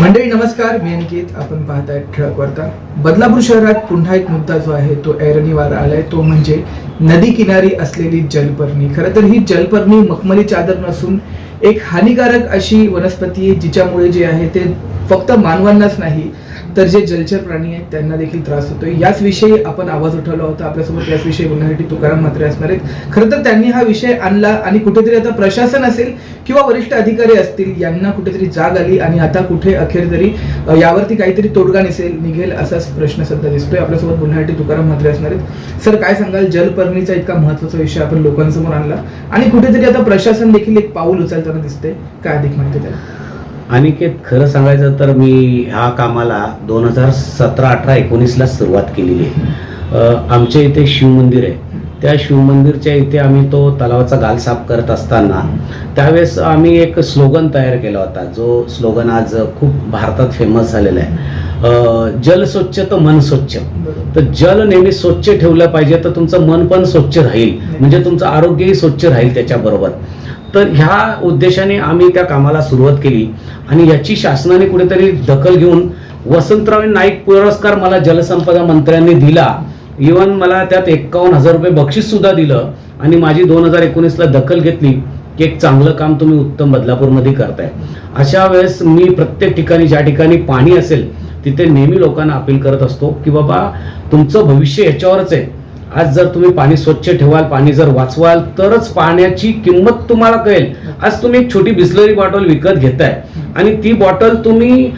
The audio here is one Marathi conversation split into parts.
मंडळी नमस्कार. मी अंकित. आपण पाहताय ठळक वार्ता. बदलापूर शहरात पुन्हा एक मुद्दा जो आहे तो ऐरणीवार आलाय. तो म्हणजे नदी किनारी असलेली जलपर्णी. खरं तर ही जलपर्णी मखमली चादर नसून एक हानिकारक अशी वनस्पती आहे जिच्यामुळे जे आहे ते फक्त मानवांनाच नाही तर जे जलचर प्राणी आहेत त्यांना देखील त्रास होतोय. याच विषयी आपण आवाज उठवला होता. आपल्यासोबत याच विषयी बोलण्यासाठी तुकाराम म्हात्रे असणार आहेत. खरं तर त्यांनी हा विषय आणला आणि कुठेतरी आता प्रशासन असेल किंवा वरिष्ठ अधिकारी असतील यांना कुठेतरी जाग आली आणि आता कुठे अखेर तरी यावरती काहीतरी तोडगा निसेल निघेल असाच प्रश्न सध्या दिसतोय. आपल्यासोबत बोलण्यासाठी तुकाराम म्हात्रे असणार आहेत. सर काय सांगाल? जलपर्णीचा इतका महत्त्वाचा विषय आपण लोकांसमोर आणला आणि कुठेतरी आता प्रशासन देखील एक पाऊल उचलताना दिसते काय अधिक माहिती त्याला अनिकेत खरं सांगायचं तर मी ह्या कामाला दोन हजार सतरा अठरा एकोणीसला सुरुवात केलेली आहे. आमच्या इथे शिवमंदिर आहे. त्या शिवमंदिरच्या इथे आम्ही तो तलावाचा गाल साफ करत असताना त्यावेळेस आम्ही एक स्लोगन तयार केला होता. जो स्लोगन आज खूप भारतात फेमस झालेला आहे. जल स्वच्छ तर मन स्वच्छ. तर जल नेहमी स्वच्छ ठेवलं पाहिजे तर तुमचं मन पण स्वच्छ राहील. म्हणजे तुमचं आरोग्यही स्वच्छ राहील त्याच्याबरोबर. तर ह्या उद्देशाने आम्ही त्या कामाला सुरुवात केली. आणि याची शासनाने कुठेतरी दखल घेऊन वसंतराव नाईक पुरस्कार मला जलसंपदा मंत्र्यांनी दिला. इवन मला त्यात एक्कावन्न हजार रुपये बक्षीस सुद्धा दिलं. आणि माझी दोन हजार एकोणीसला दखल घेतली की एक चांगलं काम तुम्ही उत्तम बदलापूरमध्ये करताय. अशा वेळेस मी प्रत्येक ठिकाणी ज्या ठिकाणी पाणी असेल तिथे नेहमी लोकांना अपील करत असतो की बाबा तुमचं भविष्य याच्यावरच आहे. आज जर तुम्ही पाणी स्वच्छ ठेवाल पाणी जर वाचवाल तरच पाण्याची किंमत तुम्हाला कळेल. आज तुम्ही एक छोटी बिस्लरी बॉटल विकत घेताय. आणि ती बॉटल तुम्ही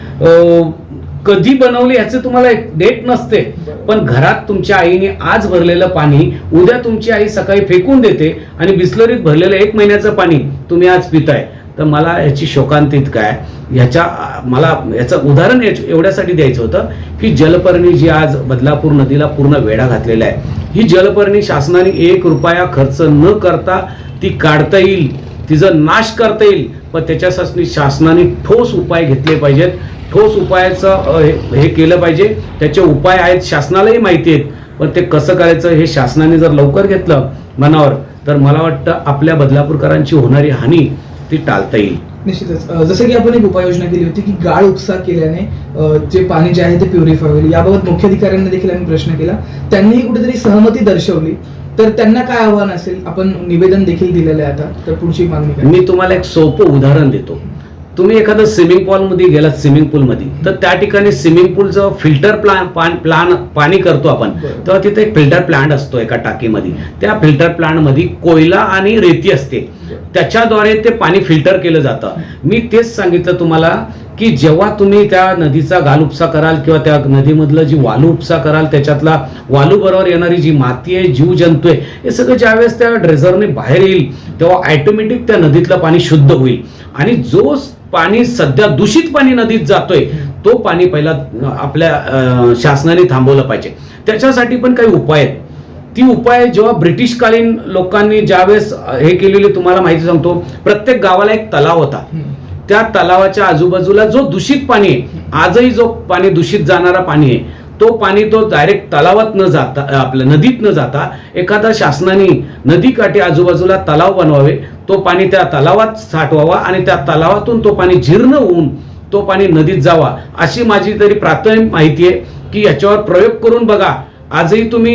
कधी बनवली याचं तुम्हाला एक डेट नसते. पण घरात तुमच्या आईने आज भरलेलं पाणी उद्या तुमची आई सकाळी फेकून देते आणि बिस्लरीत भरलेलं एक महिन्याचं पाणी तुम्ही आज पिताय. तर मला याची शोकांतित काय ह्याच्या मला याचं उदाहरण एवढ्यासाठी द्यायचं होतं की जलपर्णी जी आज बदलापूर नदीला पूर्ण वेढा घातलेला आहे. ही जलपर्णी शासनाने एक रुपया खर्च न करता ती काढता येईल तिचा नाश करता येईल. पण त्याच्यासाठी शासनाने ठोस उपाय घेतले पाहिजेत. ठोस उपायाचं हे- हे केलं पाहिजे. त्याचे उपाय आहेत शासनालाही माहिती आहेत. पण ते कसं करायचं हे शासनाने जर लवकर घेतलं मनावर तर मला वाटतं आपल्या बदलापूरकरांची होणारी हानी ती टाळता येईल. निश्चितच. जसं की आपण एक उपाययोजना केली होती की गाळ उपसा केल्याने जे पाणी जे आहे ते प्युरिफाय होईल. याबाबत मुख्याधिकाऱ्यांना देखील आम्ही प्रश्न केला. त्यांनीही कुठेतरी सहमती दर्शवली. तर त्यांना काय आव्हान असेल? आपण निवेदन देखील दिलेलं आहे आता. तर पुढची मागणी मी तुम्हाला एक सोपं उदाहरण देतो. तुम्ही एखादं स्विमिंग पूलमध्ये गेलात स्विमिंग पूलमध्ये तर त्या ठिकाणी स्विमिंग पूलचं फिल्टर प्लान पान प्लान पाणी करतो आपण. तेव्हा तिथे एक फिल्टर प्लांट असतो एका टाकीमध्ये. त्या फिल्टर प्लांटमध्ये कोयला आणि रेती असते. त्याच्याद्वारे ते पाणी फिल्टर केलं जातं. मी तेच सांगितलं तुम्हाला की जेव्हा तुम्ही त्या नदीचा गाल उपसा कराल किंवा त्या नदीमधलं जी वालू उपसा कराल त्याच्यातला वालू बरोबर येणारी जी माती आहे जीव जंतू आहे हे सगळं ज्यावेळेस त्या ड्रेझरने बाहेर येईल तेव्हा ऑटोमॅटिक त्या नदीतलं पाणी शुद्ध होईल. आणि जो पाणी सध्या दूषित पाणी नदीत जातोय तो पाणी पहिला आपल्या अं, शासनाने थांबवलं पाहिजे. त्याच्यासाठी पण काही उपाय आहेत. ती उपाय जेव्हा ब्रिटिशकालीन लोकांनी ज्यावेळेस हे केलेले तुम्हाला माहिती सांगतो प्रत्येक गावाला एक तलाव होता. त्या तलावाच्या आजूबाजूला जो दूषित पाणी आहे आजही जो पाणी दूषित जाणारा पाणी आहे तो पाणी तो डायरेक्ट तलावात न जाता आपल्या नदीत न जाता एखादा शासनाने नदीकाठी आजूबाजूला तलाव बनवावे तो पाणी त्या तलावात साठवावा आणि त्या तलावातून तो पाणी जीर्ण होऊन तो पाणी नदीत जावा अशी माझी तरी प्राथमिक माहिती आहे की याच्यावर प्रयोग करून बघा. आजही तुम्ही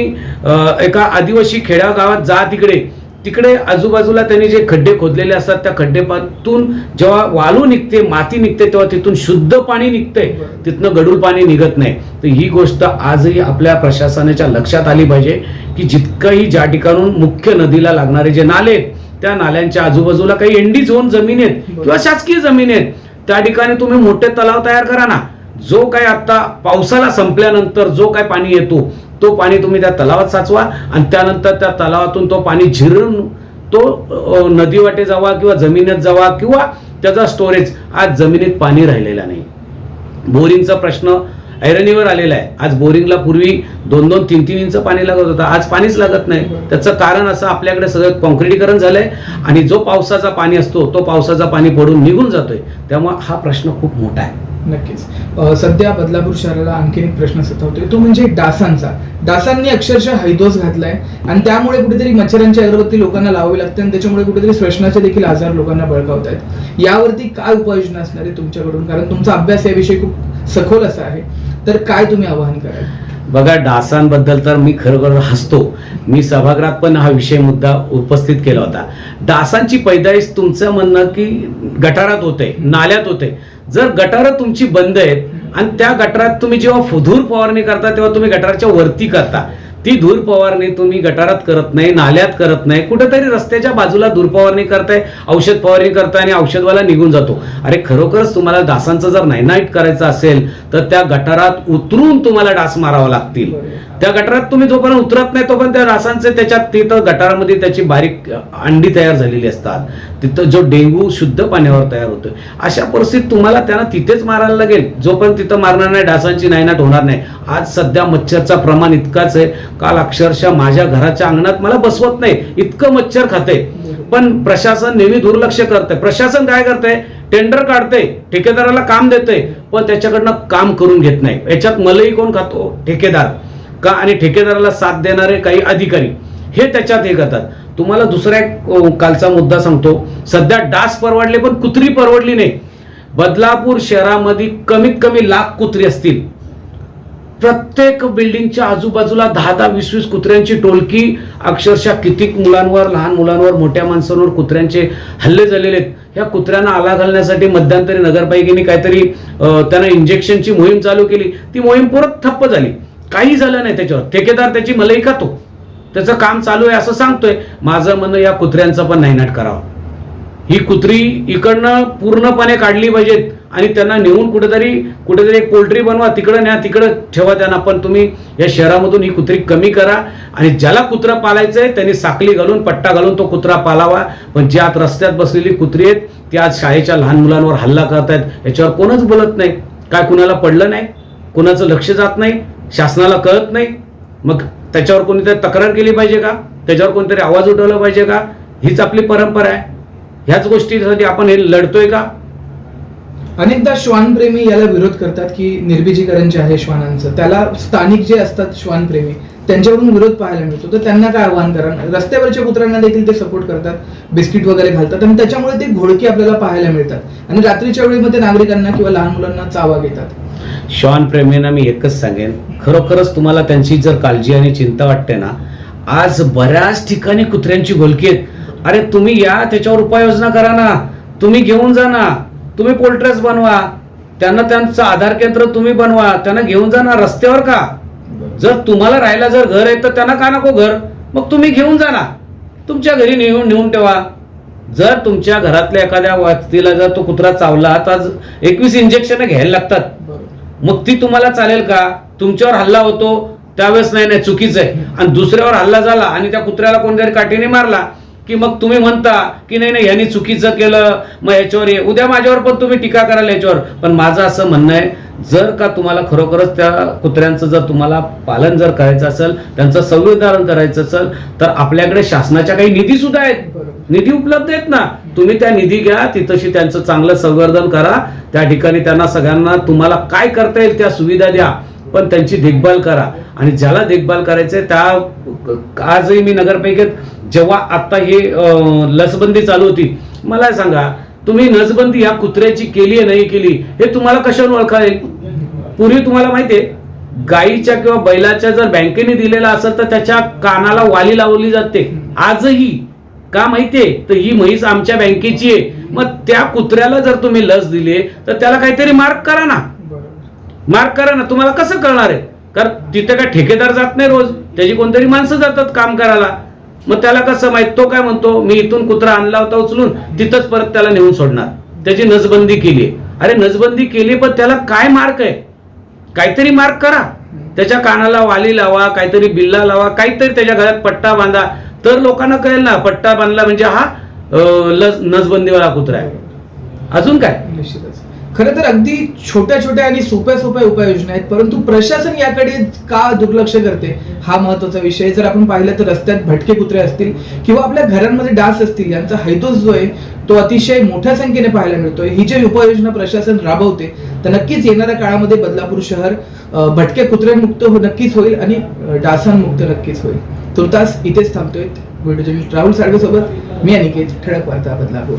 एका आदिवासी खेड्या गावात जा तिकडे. तिकडे आजूबाजूला त्यांनी जे खड्डे खोदलेले असतात त्या खड्डेपातून जेव्हा वालू निघते माती निघते तेव्हा तिथून शुद्ध पाणी निघतंय. तिथनं गडूळ पाणी निघत नाही. तर ही गोष्ट आजही आपल्या प्रशासनाच्या लक्षात आली पाहिजे की जितकंही ज्या ठिकाणून मुख्य नदीला लागणारे जे नाले आहेत त्या नाल्यांच्या आजूबाजूला काही एंडी झोन जमीन आहेत किंवा शासकीय जमीन आहेत. त्या ठिकाणी तुम्ही मोठे तलाव तयार करा ना. जो काय आता पावसाला संपल्यानंतर जो काय पाणी येतो तो पाणी तुम्ही त्या तलावात साचवा आणि त्यानंतर त्या तलावातून तो पाणी झिरून तो अ, नदीवाटे जावा किंवा जमिनीत जावा किंवा त्याचा स्टोरेज आज जमिनीत पाणी राहिलेला नाही. बोरिंगचा प्रश्न ऐरणीवर आलेला आहे. आज बोरिंगला पूर्वी दोन दोन तीन तीन इंच पाणी लागत होतं. आज पाणीच लागत नाही. त्याचं कारण असं आपल्याकडे सगळं कॉन्क्रिटीकरण झालंय आणि जो पावसाचा पाणी असतो तो पावसाचा पाणी पडून निघून जातोय. त्यामुळे हा प्रश्न खूप मोठा आहे. नक्कीच. सध्या बदलापूर शहराला आणखीन एक प्रश्न सतावतोय. तो म्हणजे डासांचा डासांनी अक्षरशः हैदोस घातलाय आणि त्यामुळे कुठेतरी मच्छरांची अगरबत्ती लोकांना लावावी लागते आणि त्याच्यामुळे कुठेतरी श्वसनाचे देखील आजार लोकांना बळकावत आहेत यावरती काय उपाययोजना असणार आहे तुमच्याकडून? कारण तुमचा अभ्यास याविषयी खूप सखोल असा आहे. तर काय तुम्ही आवाहन कराल? बघा डासांबद्दल तर मी खरोखर हसतो. मी सभागृहात पण हा विषय मुद्दा उपस्थित केला होता. डासांची पैदाईश तुमचं म्हणणं की गटारात होते नाल्यात होते. जर गटारं तुमची बंद आहेत आणि त्या गटारात तुम्ही जेव्हा धूर फवारणी करता तेव्हा तुम्ही गटाराच्या वरती करता. ती धूर फवारणी तुम्ही गटारात करत नाही नाल्यात करत नाही. कुठेतरी रस्त्याच्या बाजूला धूर फवारणी करताय औषध फवारणी करताय आणि औषधवाला निघून जातो. अरे खरोखरच तुम्हाला डासांचं जर नायनाईट करायचं असेल तर त्या गटारात उतरून तुम्हाला डास मारावा लागतील. त्या गटारात तुम्ही जोपर्यंत उतरत नाही तोपर्यंत त्या डासांचे त्याच्यात तिथं गटारामध्ये त्याची बारीक अंडी तयार झालेली असतात. तिथं जो डेंग्यू शुद्ध पाण्यावर तयार होतो अशा परिस्थितीत तुम्हाला त्यांना तिथेच मारायला लागेल. जोपर्यंत तिथं मारणार नाही डासांची नायनाट होणार नाही. आज सध्या मच्छरचा प्रमाण इतकाच आहे. काल अक्षरशः माझ्या घराच्या अंगणात मला बसवत नाही. इतकं मच्छर खाते. पण प्रशासन नेहमी दुर्लक्ष करतंय प्रशासन काय करतंय टेंडर काढते. ठेकेदाराला काम देते. पण त्याच्याकडनं काम करून घेत नाही. याच्यात मलई कोण खातो? ठेकेदार. का आणि ठेकेदाराला साथ देणारे काही अधिकारी हे त्याच्यात हे करतात. तुम्हाला दुसरा एक कालचा मुद्दा सांगतो. सध्या डास परवडले पण कुत्री परवडली नाही. बदलापूर शहरामध्ये कमीत कमी लाख कुत्री असतील. प्रत्येक बिल्डिंगच्या आजूबाजूला दहा दहा वीस वीस कुत्र्यांची टोलकी अक्षरशः कितीक मुलांवर लहान मुलांवर मोठ्या माणसांवर कुत्र्यांचे हल्ले झालेले आहेत. ह्या कुत्र्यांना आला घालण्यासाठी मध्यंतरी नगरपालिकेने काहीतरी त्यांना इंजेक्शनची मोहीम चालू केली. ती मोहीम परत ठप्प झाली. काही झालं नाही त्याच्यावर. ठेकेदार त्याची मलई खातो. त्याचं काम चालू आहे असं सांगतोय. माझं म्हणणं या कुत्र्यांचं पण नायनाट करावं. ही कुत्री इकडनं पूर्णपणे काढली पाहिजेत आणि त्यांना नेऊन कुठेतरी कुठेतरी एक पोल्ट्री बनवा तिकडं न्या तिकडं ठेवा त्यांना. पण तुम्ही या शहरामधून ही कुत्री कमी करा आणि ज्याला कुत्रा पालायचंय त्यांनी साखली घालून पट्टा घालून तो कुत्रा पालावा. पण जी आज रस्त्यात बसलेली कुत्री आहेत ती आज शाळेच्या लहान मुलांवर हल्ला करतायत. याच्यावर कोणच बोलत नाही. काय कुणाला पडलं नाही? कुणाचं लक्ष जात नाही? शासनाला कळत नाही. मग त्याच्यावर कोणीतरी तक्रार केली पाहिजे का? त्याच्यावर कोणतरी आवाज उठवला पाहिजे का? हीच आपली परंपरा आहे. ह्याच गोष्टीसाठी आपण हे लढतोय का? अनेकदा श्वानप्रेमी याला विरोध करतात की निर्बीजीकरण जे आहे श्वानांचं त्याला स्थानिक जे असतात श्वानप्रेमी त्यांच्याकडून विरोध पाहायला मिळतो. तर त्यांना काय आव्हान करा? रस्त्यावरच्या कुत्र्यांना देखील ते सपोर्ट करतात बिस्किट वगैरे घालतात आणि त्याच्यामुळे ते घोडके आपल्याला पाहायला मिळतात. आणि रात्रीच्या वेळी मध्ये नागरिकांना किंवा लहान मुलांना चावा घेतात. श्वान प्रेमींना मी एकच सांगेन. खरोखरच तुम्हाला त्यांची जर काळजी आणि चिंता वाटते ना आज बऱ्याच ठिकाणी कुत्र्यांची घोलकी आहेत. अरे तुम्ही या त्याच्यावर उपाययोजना करा ना. तुम्ही घेऊन जा ना. तुम्ही पोल्ट्रेस बनवा. त्यांना त्यांचं आधार केंद्र तुम्ही बनवा. त्यांना घेऊन जा ना रस्त्यावर का? जर तुम्हाला राहायला जर घर आहे तर त्यांना का नको घर? मग तुम्ही घेऊन जा ना. तुमच्या घरी नेऊन नेऊन ठेवा. जर तुमच्या घरातल्या एखाद्या व्यक्तीला जर तो कुत्रा चावला तर एकवीस इंजेक्शन घ्यायला लागतात. मग ती तुम्हाला चालेल का? तुमच्यावर हल्ला होतो त्यावेळेस नाही नाही चुकीचं आहे. आणि दुसऱ्यावर हल्ला झाला आणि त्या कुत्र्याला कोणतरी काठीने मारला की मग तुम्ही म्हणता की नाही नाही यांनी चुकीचं केलं मग याच्यावर ये. उद्या माझ्यावर पण तुम्ही टीका कराल याच्यावर. पण माझं असं म्हणणं आहे जर का तुम्हाला खरोखरच त्या कुत्र्यांचं जर तुम्हाला पालन जर करायचं असेल त्यांचं संविधान करायचं असेल तर आपल्याकडे शासनाच्या काही निधी सुद्धा आहेत. निधी उपलब्ध आहेत ना. तुम्ही त्या निधी घ्या तिथशी त्यांचं चांगलं संवर्धन करा. त्या ठिकाणी त्यांना सगळ्यांना तुम्हाला काय करता येईल त्या सुविधा द्या. पण त्यांची देखभाल करा. आणि ज्याला देखभाल करायचंय त्या आजही मी नगरपालिकेत जेव्हा आता हे लसबंदी चालू होती मला सांगा तुम्ही नसबंदी या कुत्र्याची केली आहे नाही केली हे तुम्हाला कशावर ओळखा येईल पूर्वी तुम्हाला माहितीये गाईच्या किंवा बैलाच्या जर बँकेने दिलेला असेल तर त्याच्या कानाला वाली लावली जाते. आजही का माहितीये तर ही म्हैस आमच्या बँकेची आहे. मग त्या कुत्र्याला जर तुम्ही लस दिली तर त्याला काहीतरी मार्क करा ना. मार्क करा ना. तुम्हाला कसं कळणार आहे? कारण तिथे काय ठेकेदार जात नाही रोज. त्याची कोणतरी माणसं जातात काम करायला. मग त्याला कसं माहीत? तो काय म्हणतो मी इथून कुत्रा आणला होता उचलून तिथंच परत त्याला नेऊन सोडणार. त्याची नसबंदी केली अरे नसबंदी केली पण त्याला काय मार्क आहे? काहीतरी मार्क करा. त्याच्या कानाला वाली लावा काहीतरी बिल्ला लावा काहीतरी त्याच्या घरात पट्टा बांधा. तर लोकांना कळेल ना पट्टा बांधला म्हणजे हा लस नसबंदीवाला कुत्रा आहे. अजून काय? निश्चितच. खरं तर अगदी छोट्या छोट्या आणि सोप्या सोप्या उपाययोजना आहेत परंतु प्रशासन याकडे का दुर्लक्ष करते? हा महत्त्वाचा विषय जर आपण पाहिलं तर रस्त्यात भटके कुत्रे असतील किंवा आपल्या घरांमध्ये डास असतील यांचा हैदोस जो आहे तो अतिशय मोठ्या संख्येने पाहायला मिळतोय ही जी उपाययोजना प्रशासन राबवते तर नक्कीच येणाऱ्या काळामध्ये बदलापूर शहर भटके कुत्र्यांमुक्त हो नक्कीच होईल आणि डासांमुक्त नक्कीच होईल. तुर्तास इथेच थांबतोय. व्हिडिओ राहुल साळवे सोबत मी अनिकेत ठळक वार्ता बदलापूर.